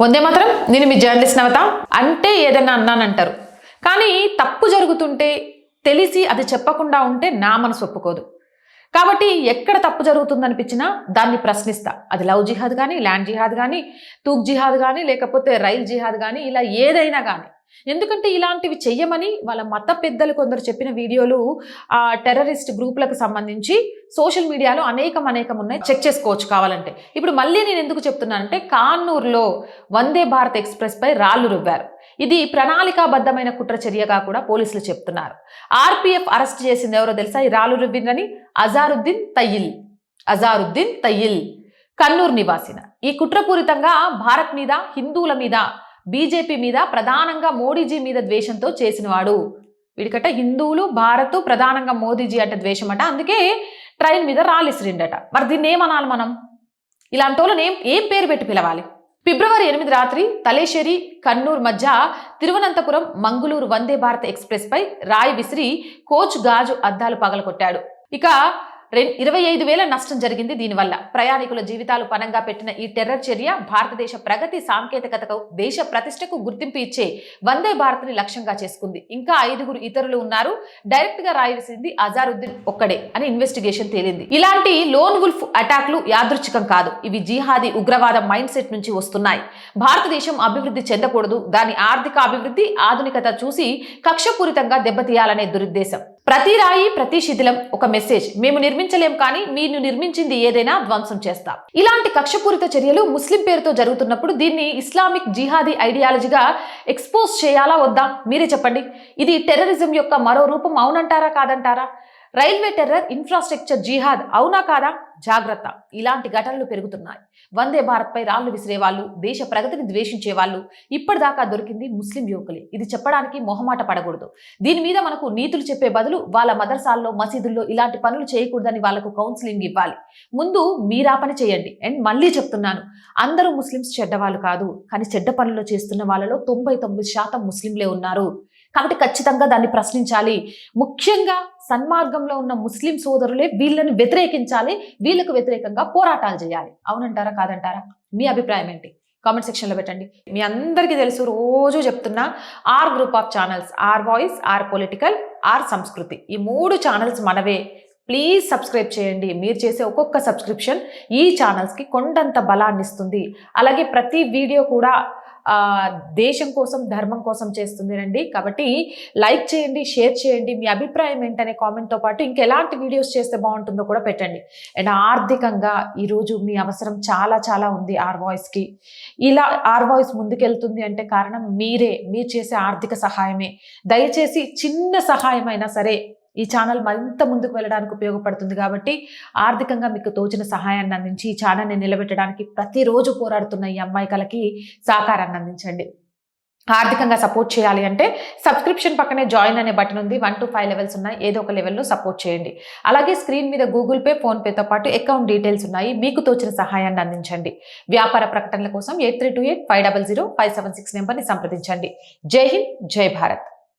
వందే మాత్రం నేను మీ జర్నలిస్ట్ నవత అంటే ఏదైనా అన్నానంటారు. కానీ తప్పు జరుగుతుంటే తెలిసి అది చెప్పకుండా ఉంటే నా మనసు ఒప్పుకోదు. కాబట్టి ఎక్కడ తప్పు జరుగుతుందనిపించినా దాన్ని ప్రశ్నిస్తా. అది లవ్ జిహాద్ కానీ ల్యాండ్ జిహాద్ కానీ తూక్ జిహాద్ కానీ లేకపోతే రైల్ జిహాద్ కానీ ఇలా ఏదైనా కానీ ఎందుకంటే ఇలాంటివి చెయ్యమని వాళ్ళ మత పెద్దలు కొందరు చెప్పిన వీడియోలు ఆ టెర్రరిస్ట్ గ్రూపులకు సంబంధించి సోషల్ మీడియాలో అనేకం అనేకం ఉన్నాయి. చెక్ చేసుకోవచ్చు కావాలంటే. ఇప్పుడు మళ్ళీ నేను ఎందుకు చెప్తున్నానంటే కాన్నూరులో వందే భారత్ ఎక్స్ప్రెస్పై రాళ్ళు రువ్వారు. ఇది ప్రణాళికాబద్ధమైన కుట్ర చర్యగా కూడా పోలీసులు చెప్తున్నారు. ఆర్పీఎఫ్ అరెస్ట్ చేసింది ఎవరో తెలుసా? ఈ రాళ్ళు రువ్విందని అజారుద్దీన్ తయ్యిల్. అజారుద్దీన్ తయ్యిల్. కన్నూరు నివాసిన. ఈ కుట్రపూరితంగా భారత్ మీద హిందువుల మీద బీజేపీ మీద ప్రధానంగా మోడీజీ మీద ద్వేషంతో చేసినవాడు. వీడికట హిందువులు భారత్ ప్రధానంగా మోదీజీ అంటే అట అందుకే ట్రైన్ మీద రాలిసిరిండట. మరి దీన్ని ఏమనాలి మనం? ఇలాంటి వాళ్ళని ఏం ఏం పేరు పెట్టి పిలవాలి? ఫిబ్రవరి ఎనిమిది రాత్రి తలేశ్వరి కన్నూర్ మధ్య తిరువనంతపురం మంగుళూరు వందే భారత్ ఎక్స్ప్రెస్ పై రాయి విసిరి కోచ్ గాజు అద్దాలు పగలకొట్టాడు ఇక ఇరవై ఐదు వేల నష్టం జరిగింది దీనివల్ల. ప్రయాణికుల జీవితాలు పనంగా పెట్టిన ఈ టెర్రర్ చర్య భారతదేశ ప్రగతి సాంకేతికతకు దేశ ప్రతిష్టకు గుర్తింపు ఇచ్చే వందే భారత్ని లక్ష్యంగా చేసుకుంది. ఇంకా ఐదుగురు ఇతరులు ఉన్నారు. డైరెక్ట్గా రాయవలసింది అజారుద్దీన్ ఒక్కడే అని ఇన్వెస్టిగేషన్ తేలింది. ఇలాంటి లోన్ వుల్ఫ్ అటాక్లు యాదృచ్ఛికం కాదు. ఇవి జిహాదీ ఉగ్రవాద మైండ్ సెట్ నుంచి వస్తున్నాయి. భారతదేశం అభివృద్ధి చెందకూడదు. దాని ఆర్థిక అభివృద్ధి ఆధునికత చూసి కక్షపూరితంగా దెబ్బతీయాలనే దురుద్దేశం. ప్రతి రాయి ప్రతి శిథిలం ఒక మెసేజ్ మేము నిర్మించలేం కానీ మీరు నిర్మించింది ఏదైనా ధ్వంసం చేస్తాం. ఇలాంటి కక్షపూరిత చర్యలు ముస్లిం పేరుతో జరుగుతున్నప్పుడు దీన్ని ఇస్లామిక్ జిహాదీ ఐడియాలజీగా ఎక్స్పోజ్ చేయాలా వద్దా? మీరే చెప్పండి. ఇది టెర్రరిజం యొక్క మరో రూపం అవునంటారా కాదంటారా? రైల్వే టెర్రర్ ఇన్ఫ్రాస్ట్రక్చర్ జిహాద్ అవునా కాదా? జాగ్రత్త. ఇలాంటి ఘటనలు పెరుగుతున్నాయి. వందే భారత్పై రాళ్ళు విసిరే వాళ్ళు దేశ ప్రగతిని ద్వేషించే వాళ్ళు ఇప్పటిదాకా దొరికింది ముస్లిం యువకులే. ఇది చెప్పడానికి మొహమాట పడకూడదు. దీని మీద మనకు నీతులు చెప్పే బదులు వాళ్ళ మదర్సాల్లో మసీదుల్లో ఇలాంటి పనులు చేయకూడదని వాళ్ళకు కౌన్సిలింగ్ ఇవ్వాలి. ముందు మీరా పని చేయండి. అండ్ మళ్ళీ చెప్తున్నాను. అందరూ ముస్లిమ్స్ చెడ్డవాళ్ళు కాదు. కానీ చెడ్డ పనులు చేస్తున్న వాళ్ళలో తొంభై తొమ్మిది శాతం ముస్లింలే ఉన్నారు. కాబట్టి ఖచ్చితంగా దాన్ని ప్రశ్నించాలి. ముఖ్యంగా సన్మార్గంలో ఉన్న ముస్లిం సోదరులే వీళ్ళని వ్యతిరేకించాలి. వీళ్ళకు వ్యతిరేకంగా పోరాటాలు చేయాలి. అవునంటారా? కాదంటారా? మీ అభిప్రాయం ఏంటి? కామెంట్ సెక్షన్లో పెట్టండి. మీ అందరికీ తెలుసు రోజు చెప్తున్నా R group of channels R voice R political R Sanskriti. ఈ మూడు ఛానల్స్ మనవే. ప్లీజ్ సబ్స్క్రైబ్ చేయండి. మీరు చేసే ఒక్కొక్క సబ్స్క్రిప్షన్ ఈ ఛానల్స్కి కొండంత బలాన్ని ఇస్తుంది అలాగే ప్రతి వీడియో కూడా దేశం కోసం ధర్మం కోసం చేస్తుంది రండి. కాబట్టి లైక్ చేయండి షేర్ చేయండి. మీ అభిప్రాయం ఏంటనే కామెంట్తో పాటు ఇంకెలాంటి వీడియోస్ చేస్తే బాగుంటుందో కూడా పెట్టండి. అండ్ ఆర్థికంగా ఈరోజు మీ అవసరం చాలా చాలా ఉంది ఆర్ వాయిస్కి ఇలా ఆర్ వాయిస్ ముందుకెళ్తుంది అంటే కారణం మీరే. మీరు చేసే ఆర్థిక సహాయమే. దయచేసి చిన్న సహాయం అయినా సరే ఈ ఛానల్ మరింత ముందుకు వెళ్ళడానికి ఉపయోగపడుతుంది కాబట్టి ఆర్థికంగా మీకు తోచిన సహాయాన్ని అందించి ఈ ఛానల్ని నిలబెట్టడానికి ప్రతిరోజు పోరాడుతున్న ఈ అమ్మాయికలకి సహకారాన్ని అందించండి. ఆర్థికంగా సపోర్ట్ చేయాలి అంటే సబ్స్క్రిప్షన్ పక్కనే జాయిన్ అనే బటన్ ఉంది. వన్ టు ఫైవ్ లెవెల్స్ ఉన్నాయి. ఏదో ఒక లెవెల్లో సపోర్ట్ చేయండి. అలాగే స్క్రీన్ మీద గూగుల్ పే ఫోన్పేతో పాటు అకౌంట్ డీటెయిల్స్ ఉన్నాయి. మీకు తోచిన సహాయాన్ని అందించండి. వ్యాపార ప్రకటనల కోసం eight three two eight five double zero five seven six నెంబర్ని సంప్రదించండి. జై హింద్ జై భారత్.